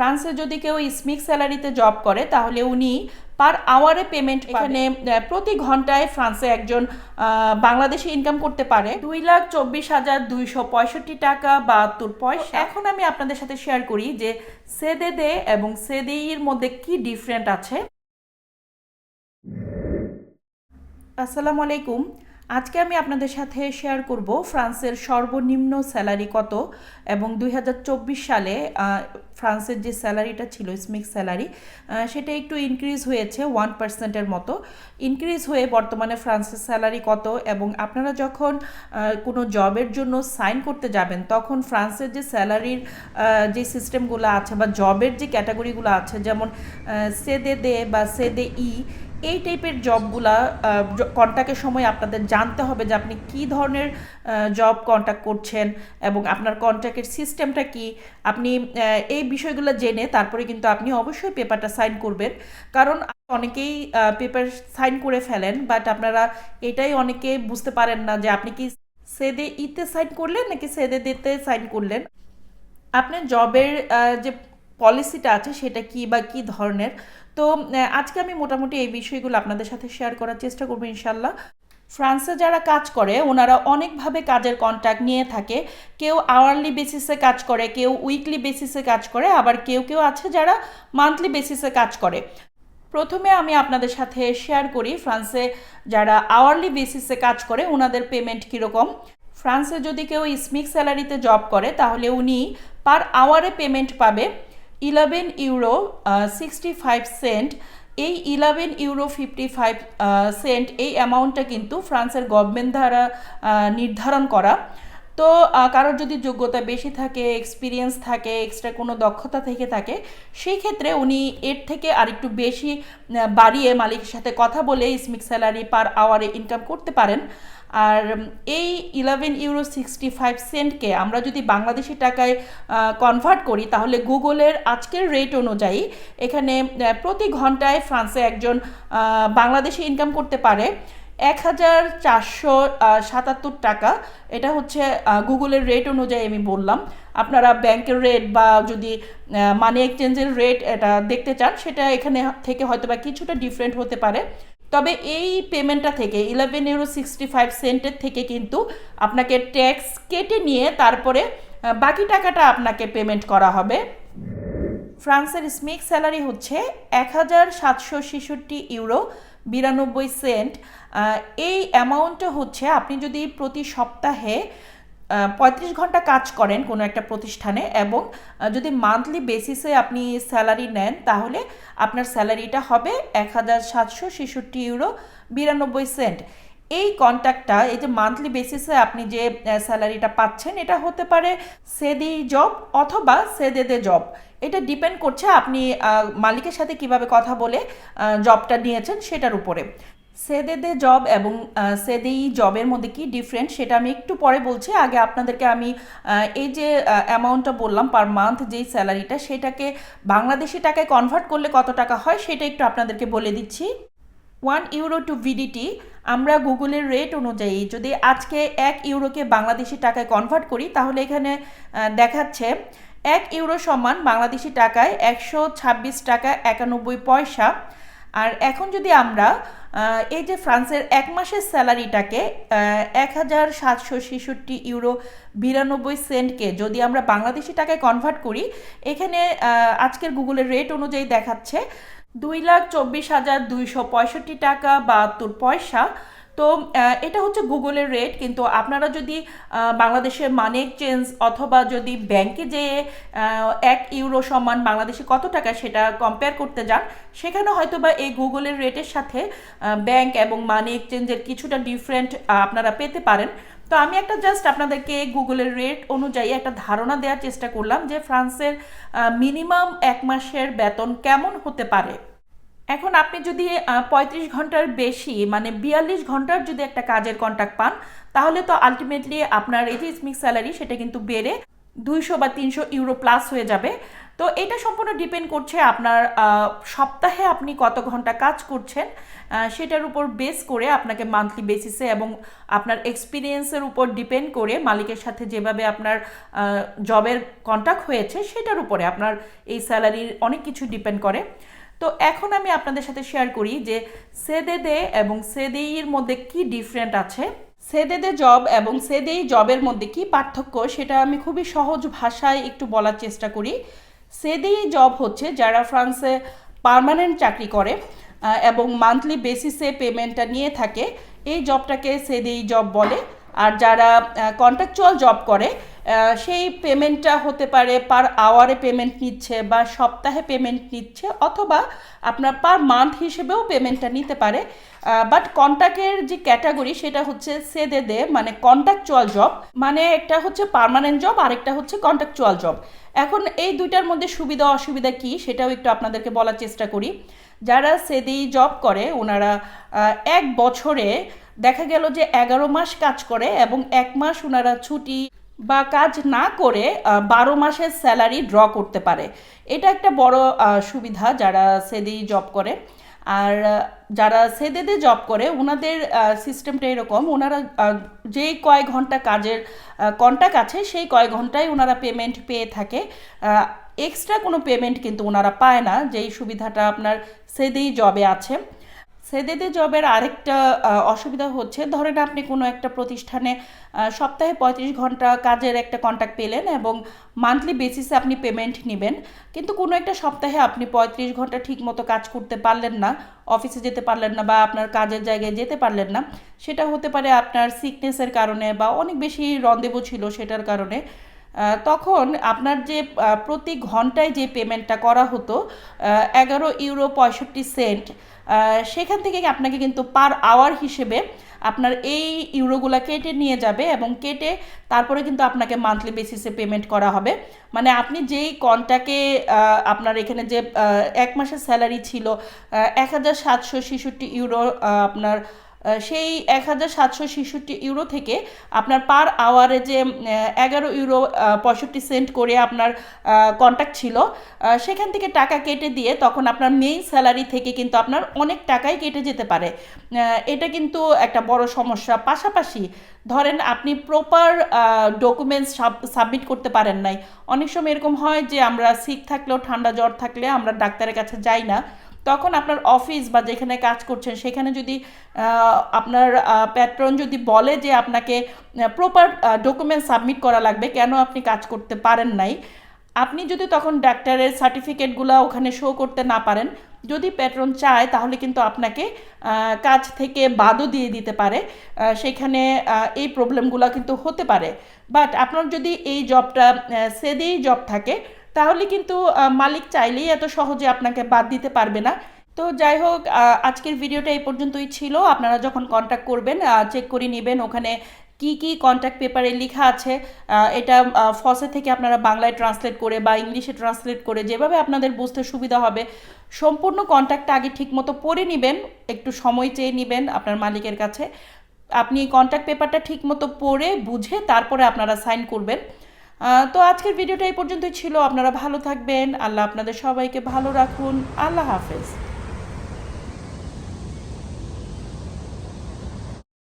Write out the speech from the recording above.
ফ্রান্সে যদি কেউ স্মিক স্যালারিতে জব করে তাহলে উনি পার আওয়ারে পেমেন্ট এখানে প্রতি ঘন্টায় ফ্রান্সে একজন বাংলাদেশি ইনকাম করতে পারে। দুই লাখ চব্বিশ হাজার দুইশো পঁয়ষট্টি টাকা বাহাত্তর পয়সা। এখন আমি আপনাদের সাথে শেয়ার করি যে সেদে দে এবং সেদেইর মধ্যে কি ডিফারেন্ট আছে। আসসালামু আলাইকুম। আজকে আমি আপনাদের সাথে শেয়ার করব ফ্রান্সের সর্বনিম্ন স্যালারি কত এবং দুই হাজার চব্বিশ সালে ফ্রান্সের যে স্যালারিটা ছিল স্মিক স্যালারি সেটা একটু ইনক্রিজ হয়েছে ওয়ান পার্সেন্টের মতো। ইনক্রিজ হয়ে বর্তমানে ফ্রান্সের স্যালারি কত এবং আপনারা যখন কোনো জবের জন্য সাইন করতে যাবেন, তখন ফ্রান্সের যে স্যালারির যে সিস্টেমগুলো আছে বা জবের যে ক্যাটাগরিগুলো আছে, যেমন সেদে দে বা সেদে ই এই টাইপের জবগুলা কন্ট্যাক্টের সময় আপনাদের জানতে হবে যে আপনি কী ধরনের জব কন্ট্যাক্ট করছেন এবং আপনার কন্ট্যাক্টের সিস্টেমটা কি। আপনি এই বিষয়গুলো জেনে তারপরে কিন্তু আপনি অবশ্যই পেপারটা সাইন করবেন। কারণ অনেকেই পেপার সাইন করে ফেলেন বাট আপনারা এটাই অনেকে বুঝতে পারেন না যে আপনি কি সেদে ইতে সাইন করলেন নাকি সেদে দিতে সাইন করলেন। আপনার জবের যে পলিসিটা আছে সেটা কি বা কি ধরনের? তো আজকে আমি মোটামুটি এই বিষয়গুলো আপনাদের সাথে শেয়ার করার চেষ্টা করব ইনশাল্লাহ ফ্রান্সে যারা কাজ করে, ওনারা অনেকভাবে কাজের কন্ট্যাক্ট নিয়ে থাকে। কেউ আওয়ারলি বেসিসে কাজ করে, কেউ উইকলি বেসিসে কাজ করে, আবার কেউ কেউ আছে যারা মান্থলি বেসিসে কাজ করে। প্রথমে আমি আপনাদের সাথে শেয়ার করি, ফ্রান্সে যারা আওয়ারলি বেসিসে কাজ করে, ওনাদের পেমেন্ট কীরকম? ফ্রান্সে যদি কেউ স্মিক স্যালারিতে জব করে, তাহলে উনি পার আওয়ারে পেমেন্ট পাবে। Eleven euro sixty five cent এই eleven euro fifty five cent এই অ্যামাউন্টটা কিন্তু ফ্রান্সের গভর্নমেন্ট দ্বারা নির্ধারণ করা। তো কারোর যদি যোগ্যতা বেশি থাকে এক্সপিরিয়েন্স থাকে এক্সট্রা কোনো দক্ষতা থেকে থাকে, সেই ক্ষেত্রে উনি এর থেকে আরেকটু বেশি বাড়িয়ে মালিকের সাথে কথা বলে স্মিক স্যালারি পার আওয়ারে ইনকাম করতে পারেন। আর এই ইলেভেন ইউরো সিক্সটি ফাইভ সেন্টকে আমরা যদি বাংলাদেশি টাকায় কনভার্ট করি, তাহলে গুগলের আজকের রেট অনুযায়ী এখানে প্রতি ঘন্টায় ফ্রান্সে একজন বাংলাদেশি ইনকাম করতে পারে এক হাজার চারশো সাতাত্তর টাকা। এটা হচ্ছে গুগলের রেট অনুযায়ী আমি বললাম। আপনারা ব্যাংকের রেট বা যদি মানি এক্সচেঞ্জের রেট এটা দেখতে চান, সেটা এখানে থেকে হয়তো বা কিছুটা ডিফারেন্ট হতে পারে। তবে এই পেমেন্টটা থেকে ইলেভেন ইউরো সিক্সটি ফাইভ সেন্টের থেকে কিন্তু আপনাকে ট্যাক্স কেটে নিয়ে তারপরে বাকি টাকাটা আপনাকে পেমেন্ট করা হবে। ফ্রান্সের স্মিক স্যালারি হচ্ছে এক হাজার সাতশো ছেষট্টি ইউরো বিরানব্বই সেন্ট এই অ্যামাউন্টটা হচ্ছে আপনি যদি প্রতি সপ্তাহে পঁয়ত্রিশ ঘণ্টা কাজ করেন কোনো একটা প্রতিষ্ঠানে এবং যদি মান্থলি বেসিসে আপনি স্যালারি নেন, তাহলে আপনার স্যালারিটা হবে এক হাজার সাতশো ছেষট্টি ইউরো বিরানব্বই সেন্ট এই কন্ট্যাক্টটা এই যে মান্থলি বেসিসে আপনি যে স্যালারিটা পাচ্ছেন, এটা হতে পারে সেদি জব অথবা সেদেদে জব এটা ডিপেন্ড করছে আপনি মালিকের সাথে কীভাবে কথা বলে জবটা নিয়েছেন সেটার উপরে। সেদেদে জব এবং সেদেই জবের মধ্যে কি ডিফারেন্ট সেটা আমি একটু পরে বলছি। আগে আপনাদেরকে আমি এই যে অ্যামাউন্টটা বললাম পার মান্থ যেই স্যালারিটা সেটাকে বাংলাদেশি টাকায় কনভার্ট করলে কত টাকা হয় সেটা একটু আপনাদেরকে বলে দিচ্ছি। ওয়ান ইউরো টু ভিডিটি আমরা গুগলের রেট অনুযায়ী যদি আজকে এক ইউরোকে বাংলাদেশি টাকায় কনভার্ট করি, তাহলে এখানে দেখাচ্ছে এক ইউরো সমান বাংলাদেশি টাকায় একশো ছাব্বিশ টাকা একানব্বই পয়সা। আর এখন যদি আমরা এই যে ফ্রান্সের এক মাসের স্যালারিটাকে এক হাজার সাতশো ছেষট্টি ইউরো বিরানব্বই সেন্টকে যদি আমরা বাংলাদেশি টাকায় কনভার্ট করি, এখানে আজকের গুগলের রেট অনুযায়ী দেখাচ্ছে দুই লাখ চব্বিশ হাজার দুইশো পঁয়ষট্টি টাকা বাহাত্তর পয়সা। তো এটা হচ্ছে গুগলের রেট কিন্তু আপনারা যদি আহ, বাংলাদেশের মানি এক্সচেঞ্জ অথবা যদি ব্যাংকে যে এক ইউরো সমান বাংলাদেশে কত টাকা সেটা কম্পেয়ার করতে যান সেখানে হয়তো বা এই গুগলের রেটের সাথে ব্যাংক এবং মানি এক্সচেঞ্জের কিছুটা ডিফারেন্ট আপনারা পেতে পারেন। তো আমি একটা জাস্ট আপনাদেরকে গুগলের রেট অনুযায়ী একটা ধারণা দেওয়ার চেষ্টা করলাম যে ফ্রান্সের মিনিমাম এক মাসের বেতন কেমন হতে পারে। এখন আপনি যদি পঁয়ত্রিশ ঘণ্টার বেশি মানে বিয়াল্লিশ ঘণ্টার যদি একটা কাজের কন্ট্যাক্ট পান, তাহলে তো আলটিমেটলি আপনার এই যে স্মিক স্যালারি সেটা কিন্তু বেড়ে দুইশো বা তিনশো ইউরো প্লাস হয়ে যাবে। তো এটা সম্পূর্ণ ডিপেন্ড করছে আপনার সপ্তাহে আপনি কত ঘণ্টা কাজ করছেন সেটার উপর বেস করে আপনাকে মান্থলি বেসিসে এবং আপনার এক্সপিরিয়েন্সের উপর ডিপেন্ড করে মালিকের সাথে যেভাবে আপনার জবের কন্ট্যাক্ট হয়েছে, সেটার উপরে আপনার এই স্যালারির অনেক কিছু ডিপেন্ড করে। তো এখন আমি আপনাদের সাথে শেয়ার করি যে সেদেদে এবং সেদেইর মধ্যে কি ডিফারেন্ট আছে? সেদেদে জব এবং সেদেই জবের মধ্যে কি পার্থক্য সেটা আমি খুবই সহজ ভাষায় একটু বলার চেষ্টা করি। সেদেই জব হচ্ছে যারা ফ্রান্সে পার্মানেন্ট চাকরি করে এবং মান্থলি বেসিসে পেমেন্টটা নিয়ে থাকে। এই জবটাকে সেদেই জব বলে। আর যারা কন্ট্রাকচুয়াল জব করে সেই পেমেন্টটা হতে পারে পার আওয়ারে পেমেন্ট নিচ্ছে বা সপ্তাহে পেমেন্ট নিচ্ছে অথবা আপনার পার মান্থ হিসেবেও পেমেন্টটা নিতে পারে। বাট কন্ট্যাক্টের যে ক্যাটাগরি সেটা হচ্ছে সেদে দে মানে কন্ট্রাকচুয়াল জব মানে একটা হচ্ছে পার্মানেন্ট জব আরেকটা হচ্ছে কন্ট্রাকচুয়াল জব এখন এই দুইটার মধ্যে সুবিধা অসুবিধা কি সেটাও একটু আপনাদেরকে বলার চেষ্টা করি। যারা সেদেই জব করে, ওনারা এক বছরে দেখা গেল যে এগারো মাস কাজ করে এবং এক মাস ওনারা ছুটি বা কাজ না করে বারো মাসের স্যালারি ড্র করতে পারে। এটা একটা বড় সুবিধা যারা সেদেই জব করে। আর যারা সেদেদে জব করে ওনাদের সিস্টেমটা এরকম ওনারা যেই কয় ঘণ্টা কাজের কন্ট্যাক্ট আছে, সেই কয় ঘন্টায় ওনারা পেমেন্ট পেয়ে থাকে। এক্সট্রা কোনো পেমেন্ট কিন্তু ওনারা পায় না, যেই সুবিধাটা আপনার সেদেই জবে আছে। সেদেদে জবের আরেকটা অসুবিধা হচ্ছে। ধরেন আপনি কোনো একটা প্রতিষ্ঠানে সপ্তাহে পঁয়ত্রিশ ঘণ্টা কাজের একটা কন্ট্যাক্ট পেলেন এবং মান্থলি বেসিসে আপনি পেমেন্ট নেবেন। কিন্তু কোনো একটা সপ্তাহে আপনি পঁয়ত্রিশ ঘণ্টা ঠিক মতো কাজ করতে পারলেন না অফিসে যেতে পারলেন না বা আপনার কাজের জায়গায় যেতে পারলেন না, সেটা হতে পারে আপনার সিকনেসের কারণে বা অনেক বেশি রন্দেবু ছিল সেটার কারণে। তখন আপনার যে প্রতি ঘন্টায় যে পেমেন্টটা করা হতো এগারো ইউরো পঁয়ষট্টি সেন্ট সেখান থেকে আপনাকে কিন্তু পার আওয়ার হিসেবে আপনার এই ইউরোগুলো কেটে নিয়ে যাবে এবং কেটে তারপরে কিন্তু আপনাকে মান্থলি বেসিসে পেমেন্ট করা হবে। মানে আপনি যেই কন্টাকে আপনার এখানে যে এক মাসের স্যালারি ছিল এক হাজার সাতশো ছেষট্টি ইউরো আপনার সেই এক হাজার সাতশো ছেষট্টি ইউরো থেকে আপনার পার আওয়ারে যে এগারো ইউরো পঁয়ষট্টি সেন্ট করে আপনার কন্ট্যাক্ট ছিল সেখান থেকে টাকা কেটে দিয়ে তখন আপনার মেইন স্যালারি থেকে কিন্তু আপনার অনেক টাকাই কেটে যেতে পারে। এটা কিন্তু একটা বড় সমস্যা। পাশাপাশি ধরেন আপনি প্রপার ডকুমেন্টস সাবমিট করতে পারেন নাই। অনেক সময় এরকম হয় যে আমরা সিক থাকলেও ঠান্ডা জ্বর থাকলে আমরা ডাক্তারের কাছে যাই না। তখন আপনার অফিস বা যেখানে কাজ করছেন, সেখানে যদি আপনার প্যাট্রন যদি বলে যে আপনাকে প্রপার ডকুমেন্ট সাবমিট করা লাগবে, কেন আপনি কাজ করতে পারেন নাই? আপনি যদি তখন ডাক্তারের সার্টিফিকেটগুলো ওখানে শো করতে না পারেন, যদি প্যাট্রন চায়, তাহলে কিন্তু আপনাকে কাজ থেকে বাদও দিয়ে দিতে পারে। সেখানে এই প্রবলেমগুলো কিন্তু হতে পারে। বাট আপনার যদি এই জবটা সেদেই জব থাকে তাহলে কিন্তু মালিক চাইলেই এত সহজে আপনাকে বাদ দিতে পারবে না। তো যাই হোক আজকের ভিডিওটা এই পর্যন্তই ছিল। আপনারা যখন কন্ট্যাক্ট করবেন চেক করে নেবেন ওখানে কি কি কন্ট্যাক্ট পেপারে লেখা আছে। এটা ফসে থেকে আপনারা বাংলায় ট্রান্সলেট করে বা ইংলিশে ট্রান্সলেট করে যেভাবে আপনাদের বুঝতে সুবিধা হবে, সম্পূর্ণ কন্ট্যাক্টটা আগে ঠিকমতো পড়ে নেবেন, একটু সময় চেয়ে নেবেন আপনার মালিকের কাছে। আপনি এই কন্ট্যাক্ট পেপারটা ঠিকমতো পড়ে, বুঝে তারপরে আপনারা সাইন করবেন। তো আজকের ভিডিওটা এই পর্যন্তই ছিল। আপনারা ভালো থাকবেন। আল্লাহ আপনাদের সবাইকে ভালো রাখুন। আল্লাহ হাফেজ।